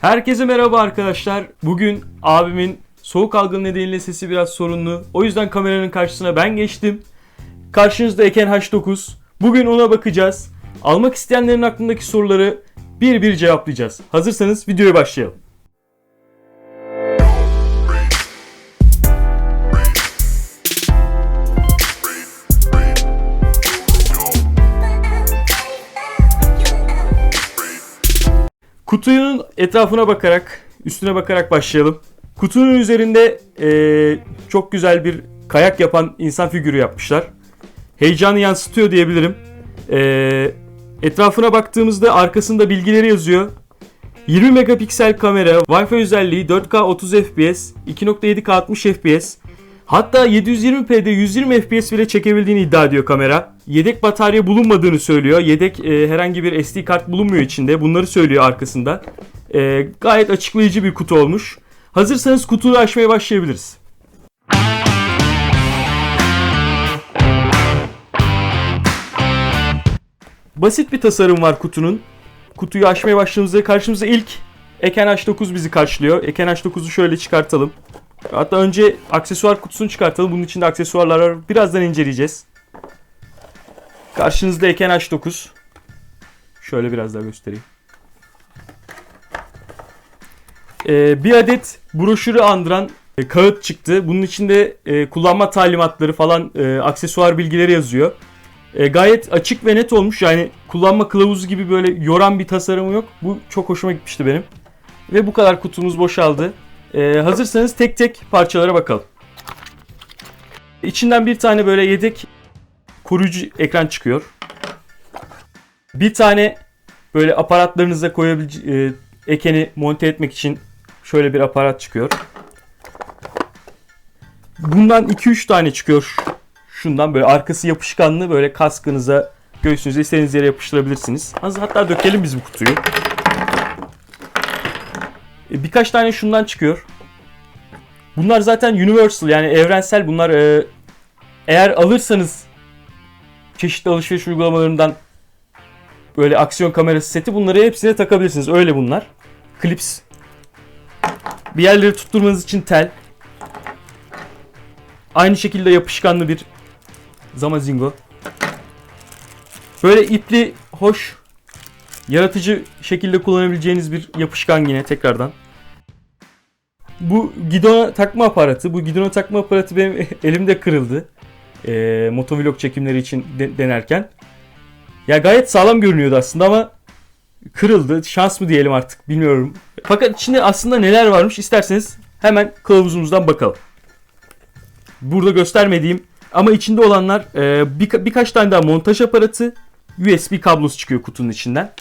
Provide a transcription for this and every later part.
Herkese merhaba arkadaşlar. Bugün abimin soğuk algın nedeniyle sesi biraz sorunlu. O yüzden kameranın karşısına ben geçtim. Karşınızda Eken H9. Bugün ona bakacağız. Almak isteyenlerin aklındaki soruları bir bir cevaplayacağız. Hazırsanız videoya başlayalım. Kutunun etrafına bakarak, üstüne bakarak başlayalım. Kutunun üzerinde eee, çok güzel bir kayak yapan insan figürü yapmışlar. Heyecanı yansıtıyor diyebilirim. Eee, etrafına baktığımızda arkasında bilgileri yazıyor. 20 megapiksel kamera, Wi-Fi özelliği, 4K 30 FPS, 2.7K 60 FPS, hatta 720p'de 120 FPS bile çekebildiğini iddia ediyor kamera. Yedek batarya bulunmadığını söylüyor. Yedek e, herhangi bir SD kart bulunmuyor içinde. Bunları söylüyor arkasında. E, gayet açıklayıcı bir kutu olmuş. Hazırsanız kutuyu açmaya başlayabiliriz. Basit bir tasarım var kutunun. Kutuyu açmaya başladığımızda karşımıza ilk Eken H9 bizi karşılıyor. Eken H9'u şöyle çıkartalım. Hatta önce aksesuar kutusunu çıkartalım. Bunun içinde aksesuarlar var. Birazdan inceleyeceğiz. Karşınızda Eken H9. Şöyle biraz daha göstereyim. Ee, bir adet broşürü andıran e, kağıt çıktı. Bunun içinde e, kullanma talimatları falan e, aksesuar bilgileri yazıyor. E, gayet açık ve net olmuş. Yani kullanma kılavuzu gibi böyle yoran bir tasarımı yok. Bu çok hoşuma gitmişti benim. Ve bu kadar kutumuz boşaldı. E, hazırsanız tek tek parçalara bakalım. İçinden bir tane böyle yedek koruyucu ekran çıkıyor. Bir tane böyle aparatlarınıza koyabileceğiniz ekeni monte etmek için şöyle bir aparat çıkıyor. Bundan 2-3 tane çıkıyor. Şundan böyle arkası yapışkanlı böyle kaskınıza, göğsünüze istediğiniz yere yapıştırabilirsiniz. Hatta dökelim biz bu kutuyu. E, Birkaç tane şundan çıkıyor. Bunlar zaten universal yani evrensel. Bunlar e, eğer alırsanız çeşitli alışveriş uygulamalarından böyle aksiyon kamerası seti bunları hepsine takabilirsiniz. Öyle bunlar. Clips. Bir yerleri tutturmanız için tel. Aynı şekilde yapışkanlı bir Zamazingo. Böyle ipli, hoş, yaratıcı şekilde kullanabileceğiniz bir yapışkan yine tekrardan. Bu gidona takma aparatı. Bu gidona takma aparatı benim elimde kırıldı. Ee, motovlog çekimleri için de- denerken. Ya gayet sağlam görünüyordu aslında ama kırıldı. Şans mı diyelim artık bilmiyorum. Fakat içinde aslında neler varmış isterseniz hemen kılavuzumuzdan bakalım. Burada göstermediğim ama içinde olanlar e, birka- birkaç tane daha montaj aparatı, USB kablosu çıkıyor kutunun içinden.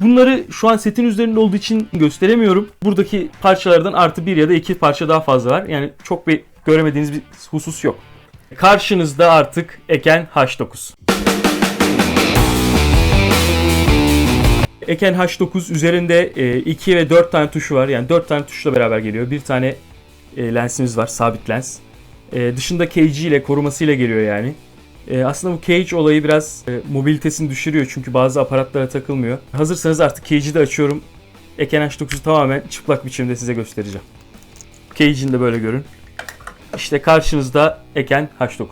Bunları şu an setin üzerinde olduğu için gösteremiyorum. Buradaki parçalardan artı bir ya da iki parça daha fazla var. Yani çok bir göremediğiniz bir husus yok. Karşınızda artık Eken H9. Eken H9 üzerinde 2 ve 4 tane tuşu var. Yani 4 tane tuşla beraber geliyor. Bir tane e, lensimiz var, sabit lens. E, dışında cage ile korumasıyla geliyor yani. E, aslında bu cage olayı biraz e, mobilitesini düşürüyor çünkü bazı aparatlara takılmıyor. Hazırsanız artık cage'i de açıyorum. Eken H9'u tamamen çıplak biçimde size göstereceğim. Cage'ini de böyle görün. İşte karşınızda Eken H9.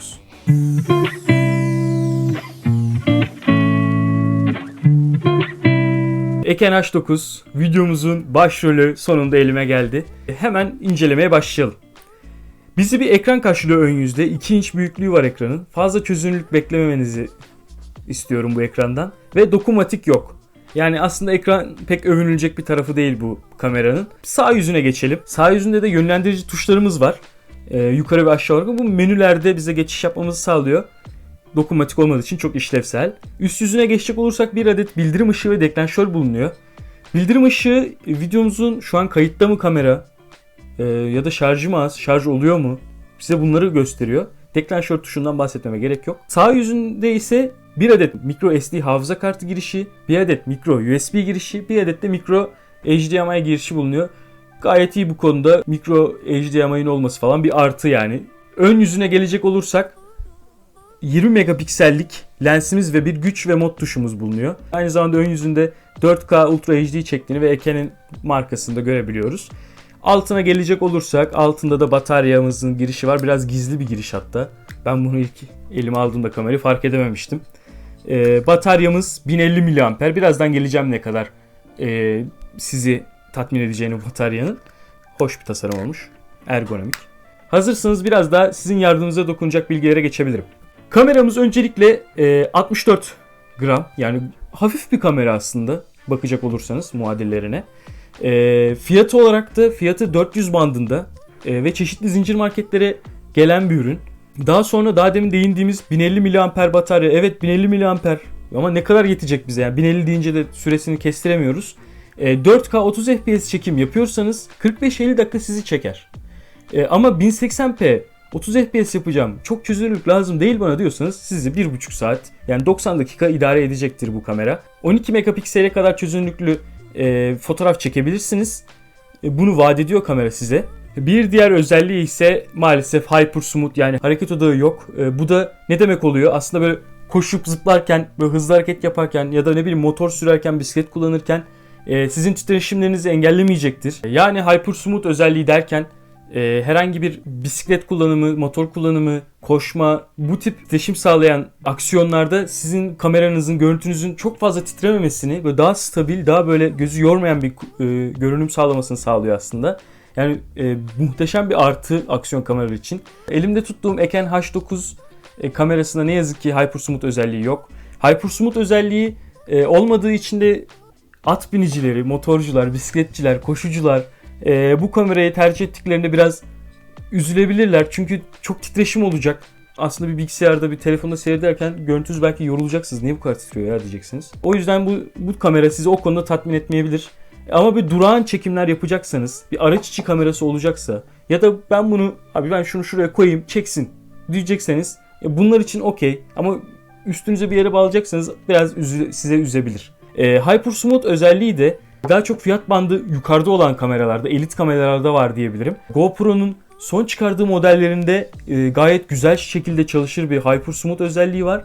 Eken H9 videomuzun başrolü sonunda elime geldi. Hemen incelemeye başlayalım. Bizi bir ekran karşılıyor ön yüzde. 2 inç büyüklüğü var ekranın. Fazla çözünürlük beklememenizi istiyorum bu ekrandan. Ve dokunmatik yok. Yani aslında ekran pek övünülecek bir tarafı değil bu kameranın. Sağ yüzüne geçelim. Sağ yüzünde de yönlendirici tuşlarımız var. Ee, yukarı ve aşağı olarak. Bu menülerde bize geçiş yapmamızı sağlıyor. Dokunmatik olmadığı için çok işlevsel. Üst yüzüne geçecek olursak bir adet bildirim ışığı ve deklanşör bulunuyor. Bildirim ışığı e, videomuzun şu an kayıtta mı kamera ee, ya da şarjı mı az, şarj oluyor mu? Bize bunları gösteriyor. Deklanşör tuşundan bahsetmeme gerek yok. Sağ yüzünde ise bir adet micro SD hafıza kartı girişi, bir adet micro USB girişi, bir adet de micro HDMI girişi bulunuyor. Gayet iyi bu konuda micro HDMI'nin olması falan bir artı yani. Ön yüzüne gelecek olursak 20 megapiksellik lensimiz ve bir güç ve mod tuşumuz bulunuyor. Aynı zamanda ön yüzünde 4K Ultra HD çektiğini ve Eken'in markasını da görebiliyoruz. Altına gelecek olursak altında da bataryamızın girişi var. Biraz gizli bir giriş hatta. Ben bunu ilk elime aldığımda kamerayı fark edememiştim. Ee, bataryamız 1050 mAh. Birazdan geleceğim ne kadar e, sizi tatmin edeceğini bataryanın. Hoş bir tasarım olmuş. Ergonomik. Hazırsanız biraz daha sizin yardımınıza dokunacak bilgilere geçebilirim. Kameramız öncelikle e, 64 gram yani hafif bir kamera aslında bakacak olursanız muadillerine. E, fiyatı olarak da fiyatı 400 bandında e, ve çeşitli zincir marketlere gelen bir ürün. Daha sonra daha demin değindiğimiz 1050 mAh batarya. Evet 1050 mAh ama ne kadar yetecek bize yani 1050 deyince de süresini kestiremiyoruz. E, 4K 30 FPS çekim yapıyorsanız 45-50 dakika sizi çeker. E, ama 1080p 30 FPS yapacağım çok çözünürlük lazım değil bana diyorsanız sizi 1.5 saat yani 90 dakika idare edecektir bu kamera. 12 megapiksele kadar çözünürlüklü e, fotoğraf çekebilirsiniz. E, bunu vaat ediyor kamera size. Bir diğer özelliği ise maalesef Hyper Smooth yani hareket odağı yok. E, bu da ne demek oluyor? Aslında böyle koşup zıplarken, böyle hızlı hareket yaparken ya da ne bileyim motor sürerken, bisiklet kullanırken e, sizin titreşimlerinizi engellemeyecektir. Yani Hyper Smooth özelliği derken e, herhangi bir bisiklet kullanımı, motor kullanımı, koşma bu tip titreşim sağlayan aksiyonlarda sizin kameranızın, görüntünüzün çok fazla titrememesini ve daha stabil, daha böyle gözü yormayan bir e, görünüm sağlamasını sağlıyor aslında. Yani e, muhteşem bir artı aksiyon kamera için. Elimde tuttuğum Eken H9 e, kamerasında ne yazık ki Hypersmooth özelliği yok. Hypersmooth özelliği e, olmadığı için de at binicileri, motorcular, bisikletçiler, koşucular e, bu kamerayı tercih ettiklerinde biraz üzülebilirler. Çünkü çok titreşim olacak. Aslında bir bilgisayarda bir telefonda seyrederken görüntünüz belki yorulacaksınız. Niye bu kadar titriyor ya diyeceksiniz. O yüzden bu, bu kamera sizi o konuda tatmin etmeyebilir. Ama bir durağan çekimler yapacaksanız, bir araç içi kamerası olacaksa ya da ben bunu abi ben şunu şuraya koyayım çeksin diyecekseniz e, bunlar için okey ama üstünüze bir yere bağlayacaksanız biraz üzü- size üzebilir. E, Hypersmooth özelliği de daha çok fiyat bandı yukarıda olan kameralarda, elit kameralarda var diyebilirim. GoPro'nun son çıkardığı modellerinde e, gayet güzel şekilde çalışır bir Hypersmooth özelliği var.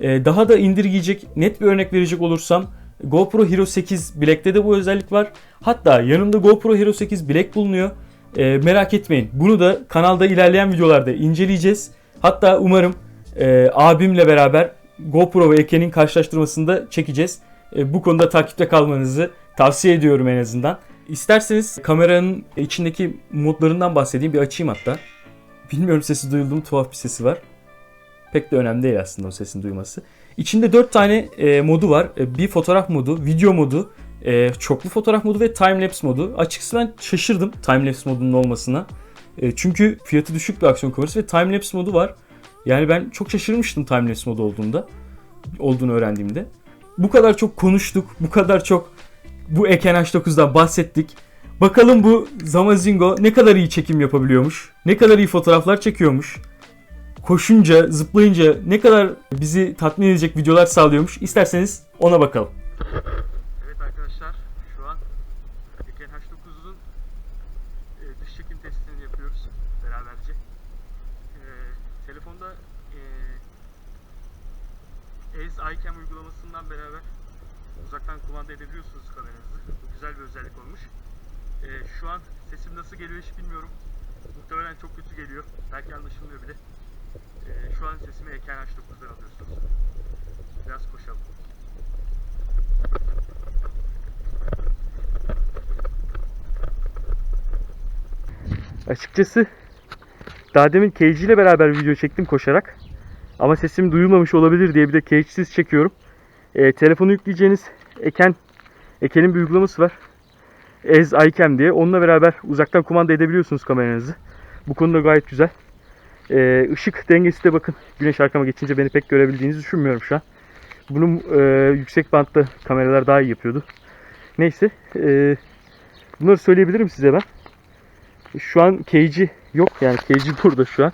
E, daha da indirgeyecek, net bir örnek verecek olursam GoPro Hero 8 Black'te de bu özellik var. Hatta yanımda GoPro Hero 8 Black bulunuyor. E, merak etmeyin. Bunu da kanalda ilerleyen videolarda inceleyeceğiz. Hatta umarım e, abimle beraber GoPro ve Eken'in karşılaştırmasında çekeceğiz. E, bu konuda takipte kalmanızı tavsiye ediyorum en azından. İsterseniz kameranın içindeki modlarından bahsedeyim. Bir açayım hatta. Bilmiyorum sesi duyuldu mu tuhaf bir sesi var. Pek de önemli değil aslında o sesin duyması. İçinde 4 tane e, modu var. E, bir fotoğraf modu, video modu, e, çoklu fotoğraf modu ve timelapse modu. Açıkçası ben şaşırdım timelapse modunun olmasına. E, çünkü fiyatı düşük bir aksiyon kamerası ve timelapse modu var. Yani ben çok şaşırmıştım timelapse modu olduğunda. Olduğunu öğrendiğimde. Bu kadar çok konuştuk, bu kadar çok bu Eken H9'dan bahsettik. Bakalım bu Zamazingo ne kadar iyi çekim yapabiliyormuş. Ne kadar iyi fotoğraflar çekiyormuş koşunca, zıplayınca ne kadar bizi tatmin edecek videolar sağlıyormuş. İsterseniz ona bakalım. Evet arkadaşlar şu an Eken H9'un e, dış çekim testini yapıyoruz beraberce. E, telefonda e, Ez iCam uygulamasından beraber uzaktan kumanda edebiliyorsunuz kameranızı. Bu güzel bir özellik olmuş. E, şu an sesim nasıl geliyor hiç bilmiyorum. Muhtemelen çok kötü geliyor. Belki anlaşılmıyor bile. E, şu an sesimi Eken H9'dan alıyorsunuz. Biraz koşalım. Açıkçası daha demin Cage ile beraber video çektim koşarak. Ama sesim duyulmamış olabilir diye bir de Cage'siz çekiyorum. E, telefonu yükleyeceğiniz Eken Eken'in bir uygulaması var. Ez iCam diye. Onunla beraber uzaktan kumanda edebiliyorsunuz kameranızı. Bu konuda gayet güzel. E, ışık dengesi de bakın. Güneş arkama geçince beni pek görebildiğinizi düşünmüyorum şu an. Bunu e, yüksek bantta kameralar daha iyi yapıyordu. Neyse. E, bunları söyleyebilirim size ben. Şu an cage'i yok. Yani cage'i burada şu an.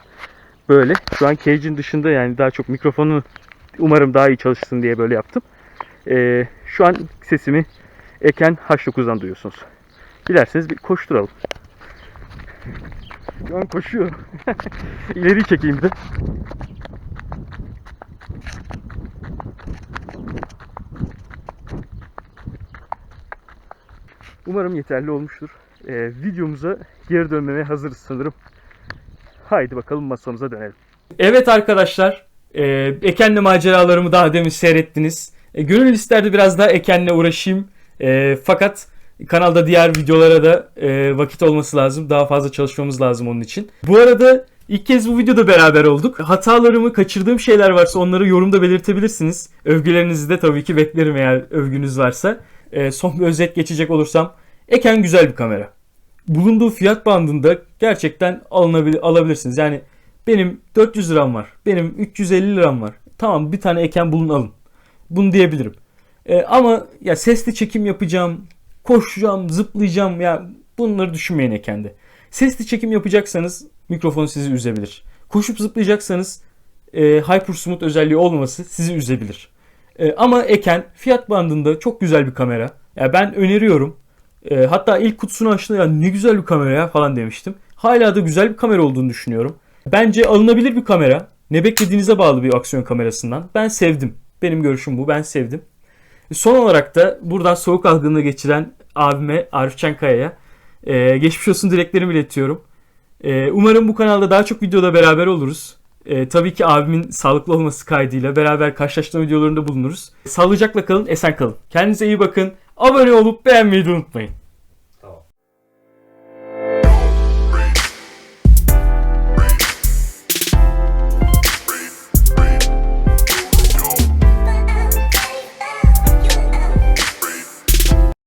Böyle. Şu an cage'in dışında yani daha çok mikrofonu umarım daha iyi çalışsın diye böyle yaptım. E, şu an sesimi Eken H9'dan duyuyorsunuz. Dilerseniz bir koşturalım. Şu an koşuyor. İleri çekeyim bir de. Umarım yeterli olmuştur. Ee, videomuza geri dönmeye hazırız sanırım. Haydi bakalım masamıza dönelim. Evet arkadaşlar. E, Eken'le maceralarımı daha demin seyrettiniz. E, gönül isterdi biraz daha Eken'le uğraşayım. E, fakat kanalda diğer videolara da e, vakit olması lazım. Daha fazla çalışmamız lazım onun için. Bu arada ilk kez bu videoda beraber olduk. Hatalarımı, kaçırdığım şeyler varsa onları yorumda belirtebilirsiniz. Övgülerinizi de tabii ki beklerim eğer övgünüz varsa. E, son bir özet geçecek olursam. Eken güzel bir kamera. Bulunduğu fiyat bandında gerçekten alınabilir, alabilirsiniz. Yani benim 400 liram var. Benim 350 liram var. Tamam bir tane eken bulun alın. Bunu diyebilirim. E, ama ya sesli çekim yapacağım, koşacağım, zıplayacağım ya bunları düşünmeyin ekende. Sesli çekim yapacaksanız mikrofon sizi üzebilir. Koşup zıplayacaksanız e, Hypersmooth özelliği olmaması sizi üzebilir. E, ama Eken fiyat bandında çok güzel bir kamera. Ya ben öneriyorum. E, hatta ilk kutusunu açtığında ya ne güzel bir kamera ya falan demiştim. Hala da güzel bir kamera olduğunu düşünüyorum. Bence alınabilir bir kamera. Ne beklediğinize bağlı bir aksiyon kamerasından. Ben sevdim. Benim görüşüm bu. Ben sevdim. Son olarak da buradan soğuk algınlığı geçiren abime Arif Çankaya'ya e, geçmiş olsun dileklerimi iletiyorum. E, umarım bu kanalda daha çok videoda beraber oluruz. E, tabii ki abimin sağlıklı olması kaydıyla beraber karşılaştırma videolarında bulunuruz. Sağlıcakla kalın, esen kalın. Kendinize iyi bakın. Abone olup beğenmeyi de unutmayın.